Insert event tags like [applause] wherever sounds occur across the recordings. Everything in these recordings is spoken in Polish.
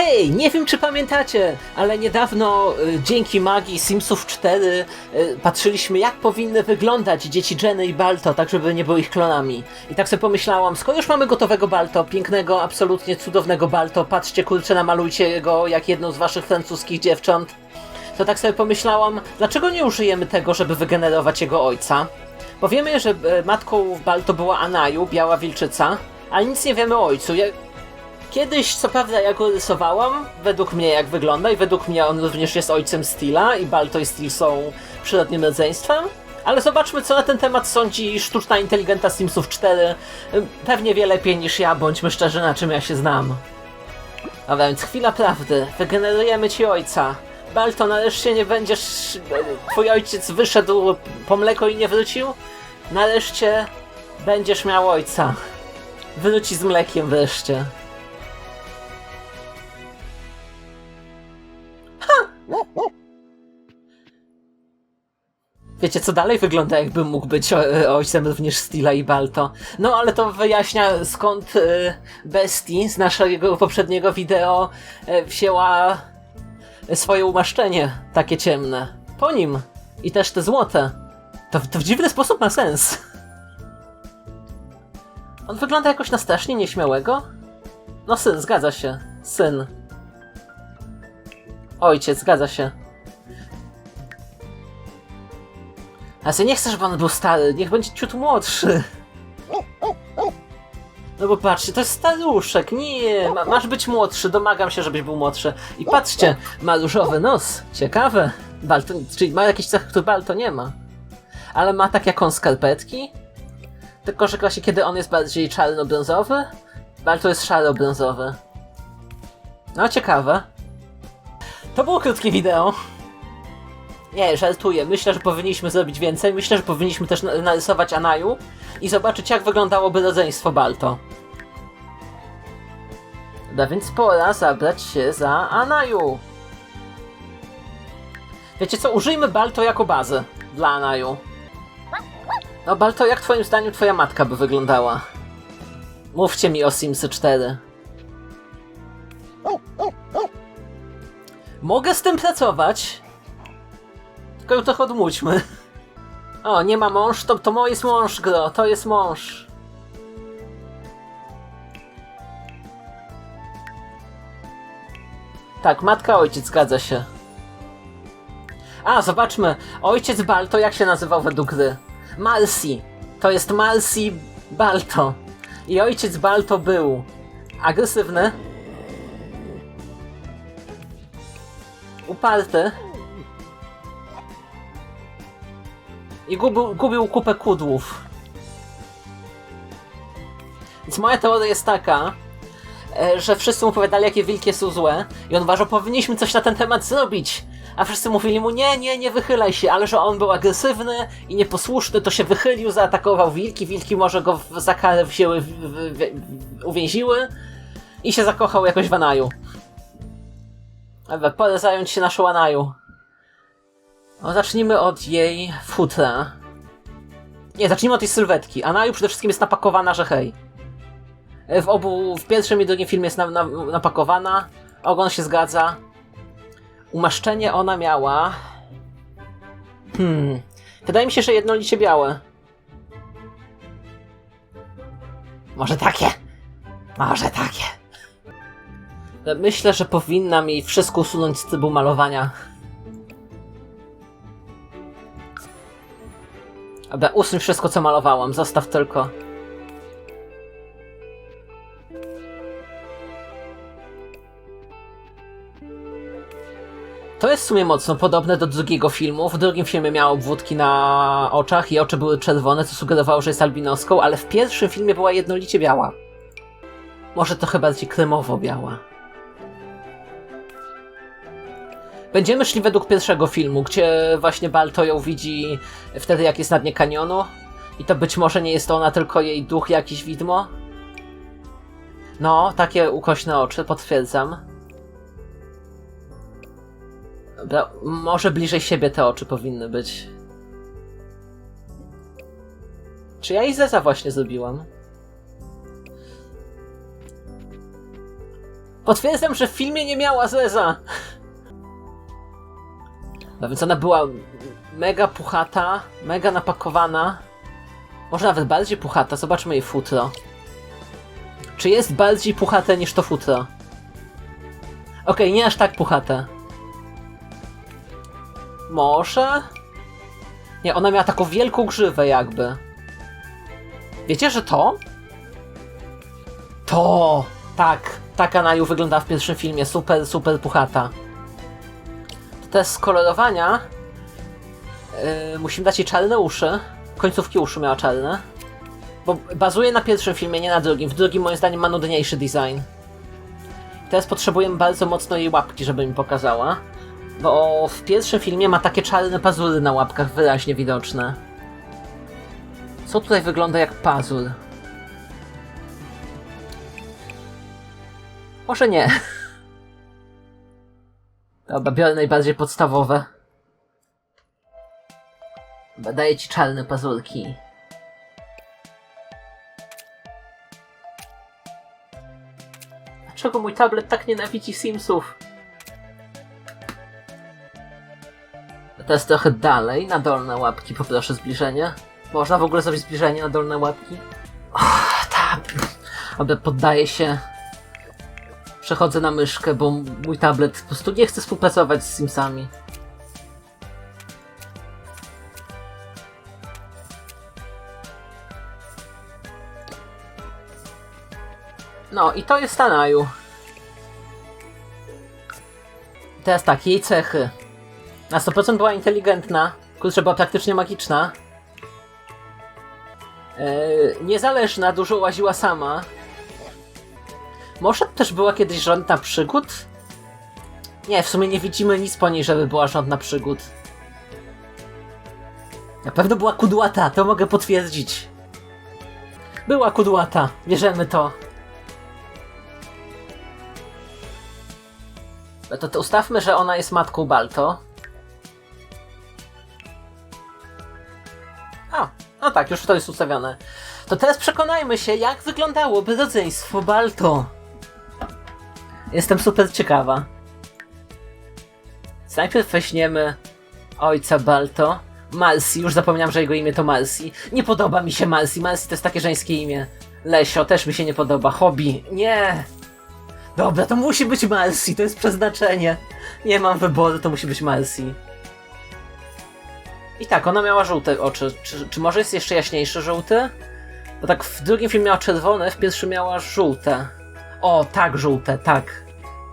Hej, nie wiem czy pamiętacie, ale niedawno y, dzięki magii Simsów 4 y, patrzyliśmy jak powinny wyglądać dzieci Jenny i Balto, tak żeby nie były ich klonami. I tak sobie pomyślałam, skoro już mamy gotowego Balto, pięknego, absolutnie cudownego Balto, patrzcie kurczę, namalujcie go jak jedną z waszych francuskich dziewcząt, to tak sobie pomyślałam, dlaczego nie użyjemy tego, żeby wygenerować jego ojca? Bo wiemy, że e, matką Balto była Anaju, biała wilczyca, ale nic nie wiemy o ojcu. Ja... Kiedyś, co prawda, ja go rysowałam, według mnie jak wygląda i według mnie on również jest ojcem Steela i Balto i Steel są przyrodnim rodzeństwem. Ale zobaczmy, co na ten temat sądzi sztuczna inteligenta Simsów 4. Pewnie wie lepiej niż ja, bądźmy szczerzy, na czym ja się znam. Dobra, więc chwila prawdy. Wygenerujemy ci ojca. Balto, nareszcie nie będziesz... Twój ojciec wyszedł po mleko i nie wrócił? Nareszcie będziesz miał ojca. Wróci z mlekiem wreszcie. Wiecie, co dalej wygląda, jakby mógł być o, ojcem również Stila i Balto. No, ale to wyjaśnia, skąd y, Bestii z naszego poprzedniego wideo y, wzięła swoje umaszczenie takie ciemne. Po nim. I też te złote. To, to w dziwny sposób ma sens. On wygląda jakoś na strasznie nieśmiałego. No syn, zgadza się. Syn. Ojciec, zgadza się. Ty nie chcesz, żeby on był stary, niech będzie ciut młodszy. No bo patrzcie, to jest staruszek, nie, ma, masz być młodszy, domagam się, żebyś był młodszy. I patrzcie, ma różowy nos, ciekawe. Balto, czyli ma jakieś cechy, które Balto nie ma. Ale ma tak jak on skarpetki, tylko że właśnie kiedy on jest bardziej czarno-brązowy, Balto jest szaro-brązowy. No, ciekawe. To było krótkie wideo. Nie, żartuję. Myślę, że powinniśmy zrobić więcej. Myślę, że powinniśmy też na- narysować Anaju i zobaczyć, jak wyglądałoby rodzeństwo Balto. Dobra, więc pora zabrać się za Anaju. Wiecie co, użyjmy Balto jako bazę dla Anaju. No Balto, jak twoim zdaniem twoja matka by wyglądała? Mówcie mi o Simsy 4. Mogę z tym pracować, trochę odmódźmy. O, nie ma mąż, to, to jest mąż, Gro, to jest mąż. Tak, matka, ojciec, zgadza się. A, zobaczmy. Ojciec Balto, jak się nazywał według gry? Malsi. To jest Malsi Balto. I ojciec Balto był agresywny, uparty i gubił, gubił kupę kudłów. Więc moja teoria jest taka, e, że wszyscy mu opowiadali, jakie wilki są złe i on uważał, powinniśmy coś na ten temat zrobić. A wszyscy mówili mu, nie, nie, nie wychylaj się, ale że on był agresywny i nieposłuszny, to się wychylił, zaatakował wilki, wilki może go za karę wzięły, w, w, w, uwięziły i się zakochał jakoś w Anaju. Dobra, pora zająć się naszą Anaju. No, zacznijmy od jej futra. Nie, zacznijmy od tej sylwetki. Anaju przede wszystkim jest napakowana, że hej. W obu, w pierwszym i drugim filmie jest na, na, napakowana. Ogon się zgadza. Umaszczenie ona miała... Hmm... Wydaje mi się, że jednolicie białe. Może takie. Może takie. Myślę, że powinna mi wszystko usunąć z trybu malowania. Dobra, usuń wszystko, co malowałam. Zostaw tylko. To jest w sumie mocno podobne do drugiego filmu. W drugim filmie miała obwódki na oczach i oczy były czerwone, co sugerowało, że jest albinoską, ale w pierwszym filmie była jednolicie biała. Może trochę bardziej kremowo-biała. Będziemy szli według pierwszego filmu, gdzie właśnie Balto ją widzi wtedy, jak jest na dnie kanionu. I to być może nie jest ona, tylko jej duch, jakiś widmo. No, takie ukośne oczy, potwierdzam. Dobra, może bliżej siebie te oczy powinny być. Czy ja Izeza właśnie zrobiłam? Potwierdzam, że w filmie nie miała zeza. No więc ona była mega puchata, mega napakowana. Może nawet bardziej puchata, zobaczmy jej futro. Czy jest bardziej puchate niż to futro? Okej, nie aż tak puchate. Może? Nie, ona miała taką wielką grzywę jakby. Wiecie, że to? To! Tak, taka Naju wygląda w pierwszym filmie. Super, super puchata. Test skolorowania. Yy, musimy dać jej czarne uszy. Końcówki uszu miała czarne. Bo bazuje na pierwszym filmie, nie na drugim. W drugim moim zdaniem ma nudniejszy design. Teraz potrzebujemy bardzo mocno jej łapki, żeby mi pokazała. Bo w pierwszym filmie ma takie czarne pazury na łapkach, wyraźnie widoczne. Co tutaj wygląda jak pazur? Może nie. [laughs] Dobra, biorę najbardziej podstawowe. Daję ci czarne pazurki. Dlaczego mój tablet tak nienawidzi Simsów? Teraz trochę dalej, na dolne łapki poproszę zbliżenie. Można w ogóle zrobić zbliżenie na dolne łapki? Oh, tak. Dobra, poddaję się. Przechodzę na myszkę, bo mój tablet po prostu nie chce współpracować z Simsami. No i to jest Tanaju. Teraz tak, jej cechy. Na 100% była inteligentna. Kurczę, była praktycznie magiczna. Eee, niezależna, dużo łaziła sama. Może też była kiedyś żądna przygód? Nie, w sumie nie widzimy nic po niej, żeby była żądna przygód. Na pewno była kudłata, to mogę potwierdzić. Była kudłata, bierzemy to. No to, to ustawmy, że ona jest matką Balto. A, no tak, już to jest ustawione. To teraz przekonajmy się, jak wyglądałoby rodzeństwo Balto. Jestem super ciekawa. Więc Najpierw weźmiemy ojca Balto. Malsi, już zapomniałem, że jego imię to Malsi. Nie podoba mi się Malsi. Malsi to jest takie żeńskie imię. Lesio też mi się nie podoba. Hobby. Nie. Dobra, to musi być Malsi, to jest przeznaczenie. Nie mam wyboru, to musi być Malsi. I tak, ona miała żółte oczy. Czy, czy może jest jeszcze jaśniejszy żółty? Bo tak w drugim filmie miała czerwone, w pierwszym miała żółte. O, tak, żółte, tak.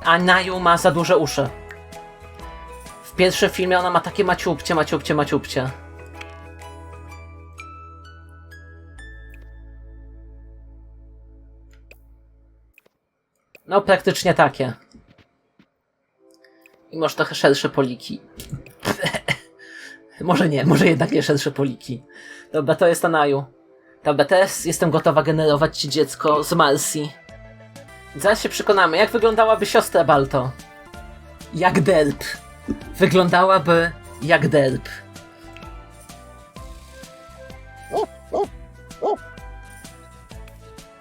A Naju ma za duże uszy. W pierwszym filmie ona ma takie maciupcie, maciupcie, maciupcie. No, praktycznie takie. I może trochę szersze poliki. [laughs] może nie, może jednak nie szersze poliki. Dobra, to jest Anaju. Dobra, teraz jestem gotowa generować ci dziecko z Malsi. Zaraz się przekonamy, jak wyglądałaby siostra Balto. Jak derp. Wyglądałaby jak derp.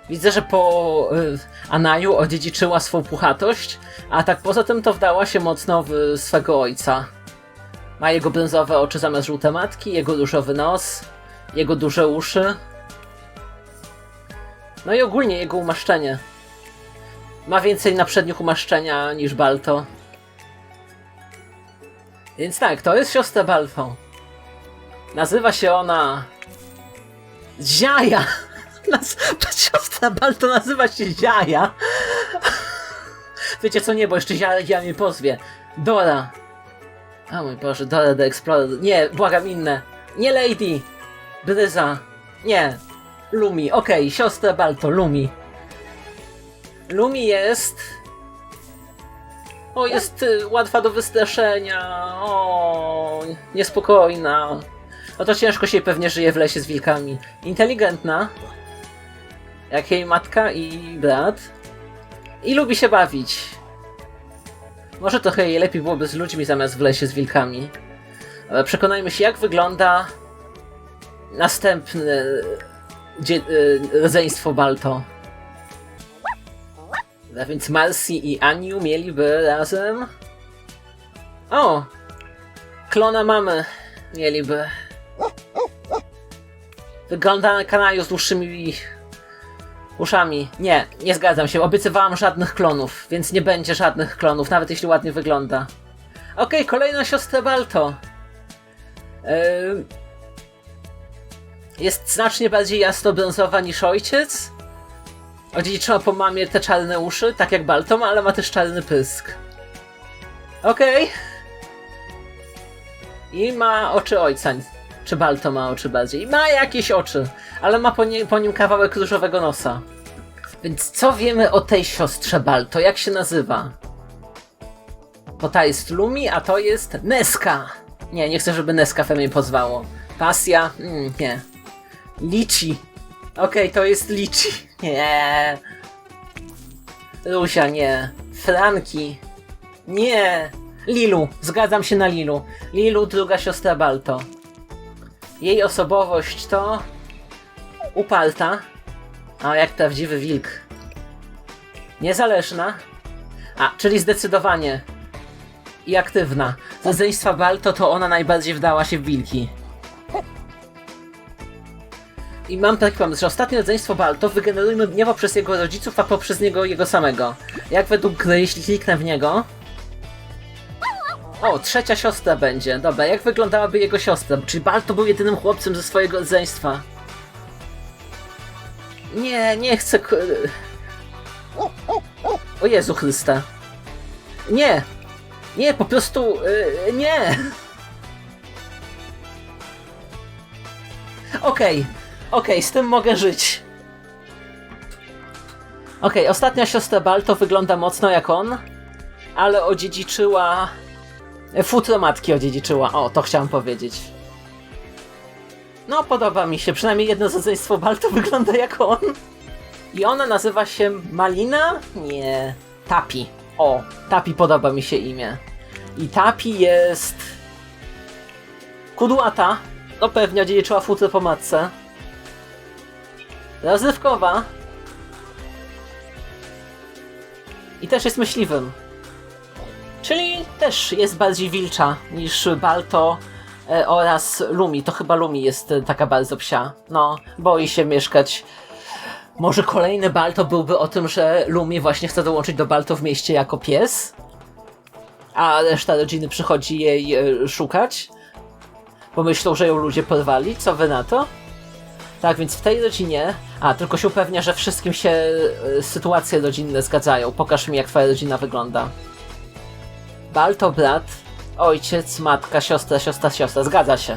Widzę, że po y, Anaju odziedziczyła swą puchatość, a tak poza tym to wdała się mocno w swego ojca. Ma jego brązowe oczy zamiast żółte matki, jego różowy nos, jego duże uszy. No i ogólnie jego umaszczenie. Ma więcej na przednich umaszczenia niż Balto. Więc tak, to jest siostra Balto. Nazywa się ona... Ziaja! [laughs] Nas... Siostra Balto nazywa się Ziaja. [laughs] Wiecie co, nie, bo jeszcze Ziaja mnie pozwie. Dora. O mój Boże, Dora the Explorer. Nie, błagam inne. Nie Lady. Bryza. Nie. Lumi, okej, siostra Balto, Lumi. Lumi jest... O, jest y, łatwa do wystraszenia. O, niespokojna. No to ciężko się pewnie żyje w lesie z wilkami. Inteligentna. Jak jej matka i brat. I lubi się bawić. Może trochę jej lepiej byłoby z ludźmi zamiast w lesie z wilkami. Ale przekonajmy się, jak wygląda następne dzie- y, rodzeństwo Balto. A więc Marcy i Aniu mieliby razem... O! Klona mamy. Mieliby. Wygląda na kanaju z dłuższymi uszami. Nie, nie zgadzam się. Obiecywałam żadnych klonów, więc nie będzie żadnych klonów, nawet jeśli ładnie wygląda. Okej, kolejna siostra Balto. Ym, Jest znacznie bardziej jasno-brązowa niż ojciec. Odziedziczyła po mamie te czarne uszy, tak jak Balto ma, ale ma też czarny pysk. Okej. I ma oczy ojca. Czy Balto ma oczy bardziej? Ma jakieś oczy, ale ma po, nie, po nim kawałek różowego nosa. Więc co wiemy o tej siostrze Balto? Jak się nazywa? Bo ta jest Lumi, a to jest Neska. Nie, nie chcę, żeby Neska mnie pozwało. Pasja? Mm, nie. Lichi. Okej, to jest Lichi. Nie. Lusia, nie. Franki. Nie. Lilu. Zgadzam się na Lilu. Lilu, druga siostra Balto. Jej osobowość to... Uparta. A jak prawdziwy wilk. Niezależna. A, czyli zdecydowanie. I aktywna. Z rodzeństwa Balto to ona najbardziej wdała się w wilki. I mam taki pomysł, że ostatnie rodzeństwo Balto wygenerujmy nie poprzez jego rodziców, a poprzez niego jego samego. Jak według gry, jeśli kliknę w niego... O, trzecia siostra będzie. Dobra, jak wyglądałaby jego siostra? Czyli Balto był jedynym chłopcem ze swojego rodzeństwa. Nie, nie chcę... O Jezu Chryste. Nie! Nie, po prostu... Yy, nie! Okej, okej, z tym mogę żyć. Okej, ostatnia siostra Balto wygląda mocno jak on, ale odziedziczyła... Futro matki odziedziczyła, o, to chciałem powiedzieć. No, podoba mi się, przynajmniej jedno rodzeństwo Balto [laughs] wygląda jak on. I ona nazywa się Malina? Nie. Tapi. O, Tapi podoba mi się imię. I Tapi jest... Kudłata. No pewnie odziedziczyła futro po matce. Rozrywkowa. I też jest myśliwym. Czyli też jest bardziej wilcza niż Balto e, oraz Lumi. To chyba Lumi jest e, taka bardzo psia. No, boi się mieszkać. Może kolejny Balto byłby o tym, że Lumi właśnie chce dołączyć do Balto w mieście jako pies, a reszta rodziny przychodzi jej e, szukać, bo myślą, że ją ludzie porwali. Co wy na to? Tak, więc w tej rodzinie. A, tylko się upewnia, że wszystkim się e, sytuacje rodzinne zgadzają. Pokaż mi, jak twoja rodzina wygląda. Balto brat, ojciec, matka, siostra, siostra, siostra. Zgadza się.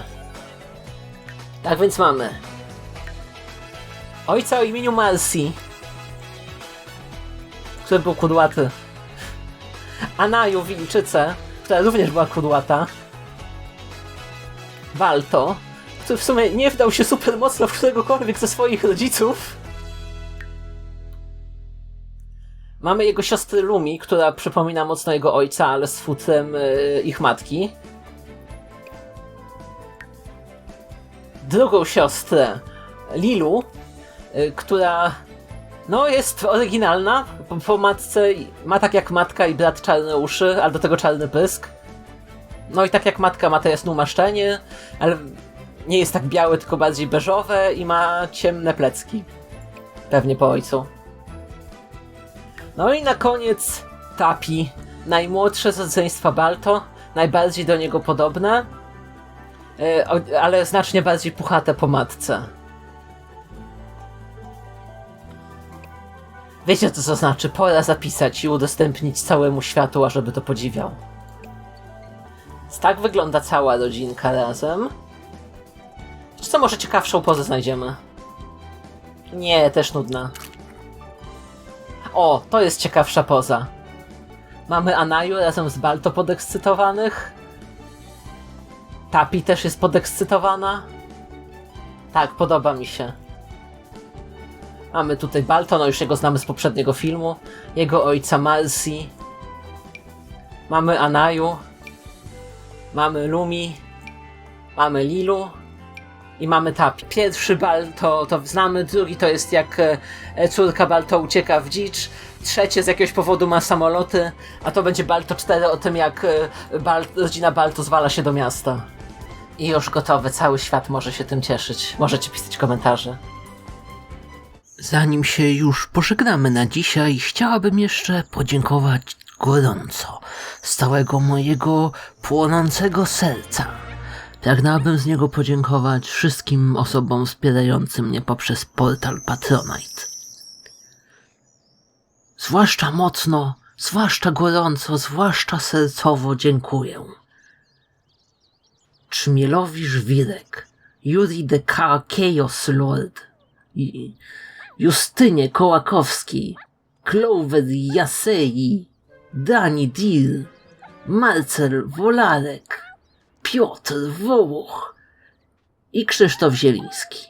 Tak więc mamy. Ojca o imieniu Marcy, który był kudłaty. Anaju Wilczycę, która również była kudłata. Balto, który w sumie nie wdał się super mocno w któregokolwiek ze swoich rodziców. Mamy jego siostrę Lumi, która przypomina mocno jego ojca, ale z futrem e, ich matki. Drugą siostrę, Lilu, y, która no jest oryginalna. Po, po matce ma tak jak matka i brat czarne uszy, a do tego czarny pysk. No i tak jak matka ma teraz numaszczenie, ale nie jest tak białe, tylko bardziej beżowe i ma ciemne plecki. Pewnie po ojcu. No i na koniec Tapi, najmłodsze z rodzeństwa Balto, najbardziej do niego podobne, o- ale znacznie bardziej puchate po matce. Wiecie co to znaczy? Pora zapisać i udostępnić całemu światu, ażeby to podziwiał. Tak wygląda cała rodzinka razem. Co może ciekawszą pozę znajdziemy? Nie, też nudna. O, to jest ciekawsza poza. Mamy Anaju razem z Balto podekscytowanych. Tapi też jest podekscytowana. Tak, podoba mi się. Mamy tutaj Balto, no już jego znamy z poprzedniego filmu. Jego ojca Marcy. Mamy Anaju. Mamy Lumi. Mamy Lilu. I mamy Tapi. Pierwszy Balto to znamy, drugi to jest jak e, córka Balto ucieka w dzicz. trzecie z jakiegoś powodu ma samoloty, a to będzie Balto 4 o tym, jak e, Bal rodzina Balto zwala się do miasta. I już gotowe, cały świat może się tym cieszyć. Możecie pisać komentarze. Zanim się już pożegnamy na dzisiaj, chciałabym jeszcze podziękować gorąco z całego mojego płonącego serca. Pragnąłbym z niego podziękować wszystkim osobom wspierającym mnie poprzez portal Patronite. Zwłaszcza mocno, zwłaszcza gorąco, zwłaszcza sercowo dziękuję. Czmielowi Żwirek, Yuri de K. Chaos Lord, Justynie Kołakowski, Clover Jasei, Dani Dil, Marcel Wolarek, Piotr Wołoch i Krzysztof Zieliński.